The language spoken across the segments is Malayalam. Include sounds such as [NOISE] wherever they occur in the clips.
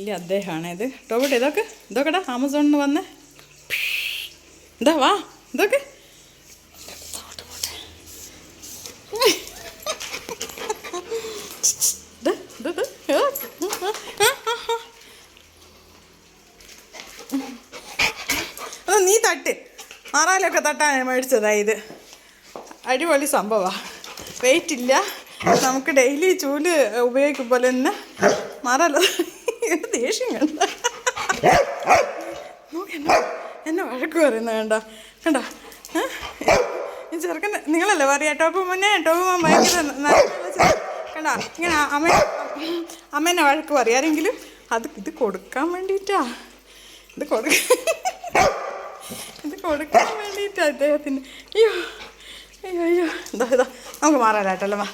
ഇല്ല അദ്ദേഹമാണ് ഇത്. ടോബിട്ട് ഇതൊക്കെ ഇതൊക്കെടാ ആമസോണിൽ നിന്ന് വന്നേ. എന്താ വാ ഇതൊക്കെ. നീ തട്ട്. ആറാലൊക്കെ തട്ടാൻ മേടിച്ചതാ ഇത്. അടിപൊളി സംഭവമാണ് വെയിറ്റ് ഇല്ല. നമുക്ക് ഡെയിലി ചൂൽ ഉപയോഗിക്കും പോലെ തന്നെ മാറാലോ. [LAUGHS] ദേഷ്യം കണ്ട [LAUGHS] എന്നെ വഴക്ക് പറയുന്ന കണ്ട? കണ്ട? ഈ ചെറുക്കൻ നിങ്ങളല്ലേ പറയാ ടോപ്പ് മുന്നേ ടോപ്പ് ഭയങ്കര. കണ്ട? ഇങ്ങനെ അമ്മ അമ്മേനെ വഴക്ക് പറയും ആരെങ്കിലും അത് ഇത് കൊടുക്കാൻ വേണ്ടിയിട്ടാ? ഇത് കൊടുക്ക ഇത് കൊടുക്കാൻ വേണ്ടിയിട്ടാ അദ്ദേഹത്തിന് അയ്യോ അയ്യോ അയ്യോ. ഇതാ ഇതാ. നമുക്ക് മാറാനായിട്ടല്ലേ? വാ.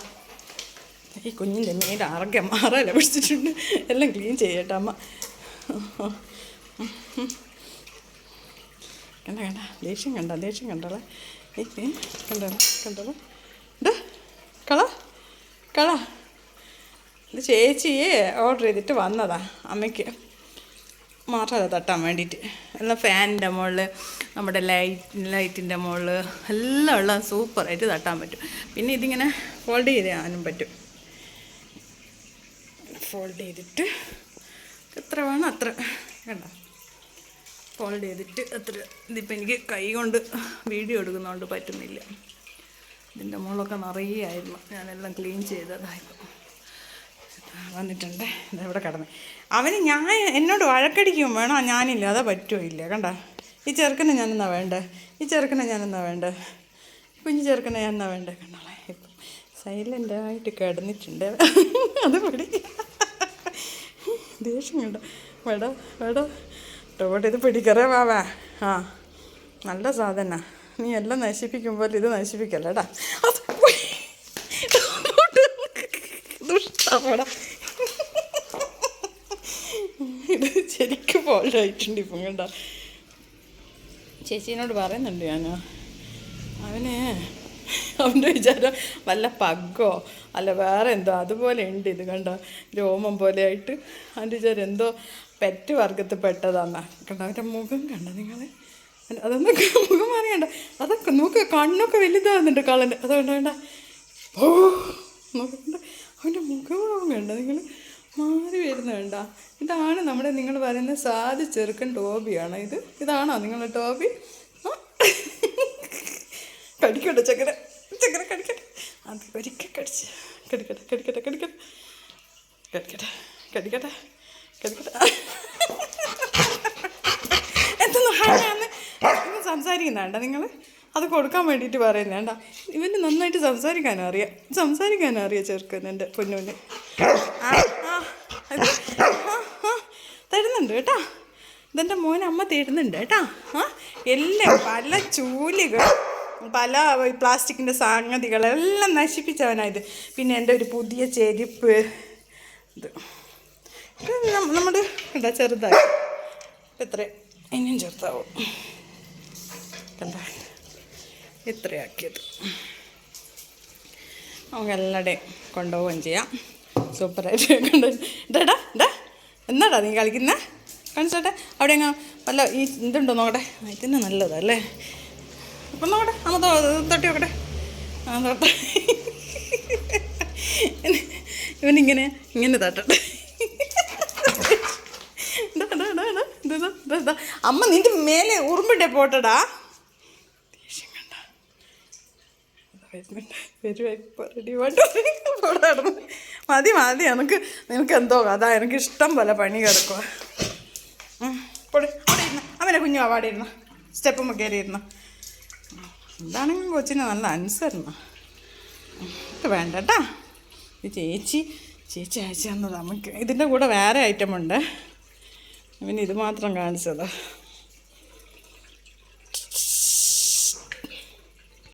ഈ കുഞ്ഞിന്റെ മീന്റെ ആറൊക്കെ മാറാല പിടിച്ചിട്ടുണ്ട്. എല്ലാം ക്ലീൻ ചെയ്യട്ടെ അമ്മ. കണ്ട കണ്ട. ദേഷ്യം കണ്ട ദേഷ്യം കണ്ടോളെ. ഏ കണ്ടോ കണ്ടോളെ ഇതാ കള കള. ഇത് ചേച്ചിയെ ഓർഡർ ചെയ്തിട്ട് വന്നതാ അമ്മയ്ക്ക്. മാറാതെ തട്ടാൻ വേണ്ടിയിട്ട്. എല്ലാം ഫാനിന്റെ മുകളിൽ നമ്മുടെ ലൈറ്റ് ലൈറ്റിന്റെ മുകളിൽ എല്ലാം ഉള്ള സൂപ്പറായിട്ട് തട്ടാൻ പറ്റും. പിന്നെ ഇതിങ്ങനെ ഫോൾഡ് ചെയ്യാനും പറ്റും. ഫോൾഡ് ചെയ്തിട്ട് എത്ര വേണം അത്ര കണ്ട? ഫോൾഡ് ചെയ്തിട്ട് അത്ര. ഇതിപ്പോൾ എനിക്ക് കൈ കൊണ്ട് വീഡിയോ എടുക്കുന്നതുകൊണ്ട് പറ്റുന്നില്ല. ഇതിന്റെ മുകളൊക്കെ നിറയെ ആയിരുന്നു. ഞാനെല്ലാം ക്ലീൻ ചെയ്തതായിരുന്നു. വന്നിട്ടുണ്ട്. ഇവിടെ കിടന്ന്. അവന് ഞാൻ എന്നോട് വഴക്കടിക്കും വേണോ? ഞാനില്ല. അതാ പറ്റുമോ ഇല്ല? കണ്ട? ഈ ചെറുക്കനെ ഞാനെന്നാ വേണ്ടേ? ഈ ചെറുക്കനെ ഞാനെന്നാ വേണ്ടേ? കുഞ്ഞു ചെറുക്കനെ ഞാൻ എന്നാ വേണ്ടേ? കണ്ടോളെ. ഇപ്പം സൈലന്റായിട്ട് കിടന്നിട്ടുണ്ട്. അത് പിടി ദേഷ്യം കണ്ട വേടാ വേടാ ടോട്ട് ഇത് പിടിക്കറേ വാവാ ആ നല്ല സാധന. നീ എല്ലാം നശിപ്പിക്കുമ്പോൾ ഇത് നശിപ്പിക്കല്ലേടാ ഇത് ശരിക്കും പോലായിട്ടുണ്ട് ഇപ്പം കണ്ട. ചേച്ചീനോട് പറയുന്നുണ്ട് ഞാൻ അവന് അവന്റെ വിചാരം വല്ല പഗ്ഗോ അല്ല വേറെ എന്തോ അതുപോലെ ഉണ്ട് ഇത് കണ്ടോ രോമം പോലെ ആയിട്ട് അവന്റെ വിചാരം എന്തോ പെറ്റ് വർഗത്തിൽ പെട്ടതാന്നാ. കണ്ട അവന്റെ മുഖം കണ്ടോ നിങ്ങൾ അതൊന്നൊക്കെ മുഖം മാറിയണ്ട അതൊക്കെ നോക്ക് കണ്ണൊക്കെ വലുതാകുന്നുണ്ട് കളന് അതുകൊണ്ട് വേണ്ട ഓ നോക്കണ്ട അവന്റെ മുഖഭാവം കണ്ട നിങ്ങൾ മാറി വരുന്നുണ്ട ഇതാണ് നമ്മുടെ നിങ്ങൾ പറയുന്ന സാധു ചെറുക്കൻ ടോബിയാണ് ഇത്. ഇതാണോ നിങ്ങളുടെ ടോബി? കടിക്കട്ടെ ചക്കര ചക്കര കടിക്കട്ടെ. അത് ഒരിക്കൽ കടിച്ച്. കടിക്കട്ടെ കടിക്കട്ടെ കടിക്കട്ടെ. കടിക്കട്ടെ കടിക്കട്ടെ കടിക്കട്ടെ. എന്തൊന്നും ഹാങ്ങാന്ന് സംസാരിക്കുന്നുണ്ട നിങ്ങൾ അത് കൊടുക്കാൻ വേണ്ടിയിട്ട് പറയുന്നേണ്ട ഇവന് നന്നായിട്ട് സംസാരിക്കാനും അറിയാം. സംസാരിക്കാനും അറിയാം ചെറുക്കൻ എന്റെ പൊന്നുവിന് തരുന്നുണ്ട് കേട്ടോ. ഇതെന്റെ മോൻ അമ്മ തരുന്നുണ്ട് കേട്ടോ. ആ എല്ലാം പല ചൂലുകൾ. പല പ്ലാസ്റ്റിക്കിന്റെ സംഗതികളെല്ലാം നശിപ്പിച്ചവനായത്. പിന്നെ എന്റെ ഒരു പുതിയ ചെരുപ്പ്. ഇത്. നമ്മുടെ എന്താ ചെറുതായി. എത്ര ഇനിയും ചെറുതാവും? കണ്ട? ഇത്രയാക്കിയത് നമുക്ക് എല്ലാവരുടെയും കൊണ്ടുപോവുകയും ചെയ്യാം. സൂപ്പറായിട്ട് കണ്ടു ഡാ എന്നാടാ നീ കളിക്കുന്ന? കാണിച്ചോട്ടെ അവിടെ അങ്ങ് വല്ല ഈ ഇതുണ്ടോ നോക്കട്ടെ? ഇതിന് നല്ലതല്ലേ? അപ്പം നോക്കട്ടെ അമ്മ തട്ടി നോക്കട്ടെ. ആ തൊട്ട ഇവനിങ്ങനെ ഇങ്ങനെ തട്ടട്ടെ. അമ്മ നിന്റെ മേലെ ഉറുമ്പിട്ടെ പോട്ടടാ. ഇപ്പൊ മതി മതി എനിക്ക് നിനക്ക് എന്തോ അതാ എനിക്ക് ഇഷ്ടം പോലെ പണി കിടക്കുക അവനെ കുഞ്ഞു അവിടെ ഇരുന്നു. സ്റ്റെപ്പ് കയറി ഇരുന്ന. എന്താണെങ്കിലും കൊച്ചിന് നല്ല അനുസരണം ഇത് വേണ്ട കേട്ടാ ഇത് ചേച്ചി ചേച്ചി അയച്ചു തന്നത് നമുക്ക് ഇതിന്റെ കൂടെ വേറെ ഐറ്റം ഉണ്ട്. പിന്നെ ഇത് മാത്രം കാണിച്ചതാ.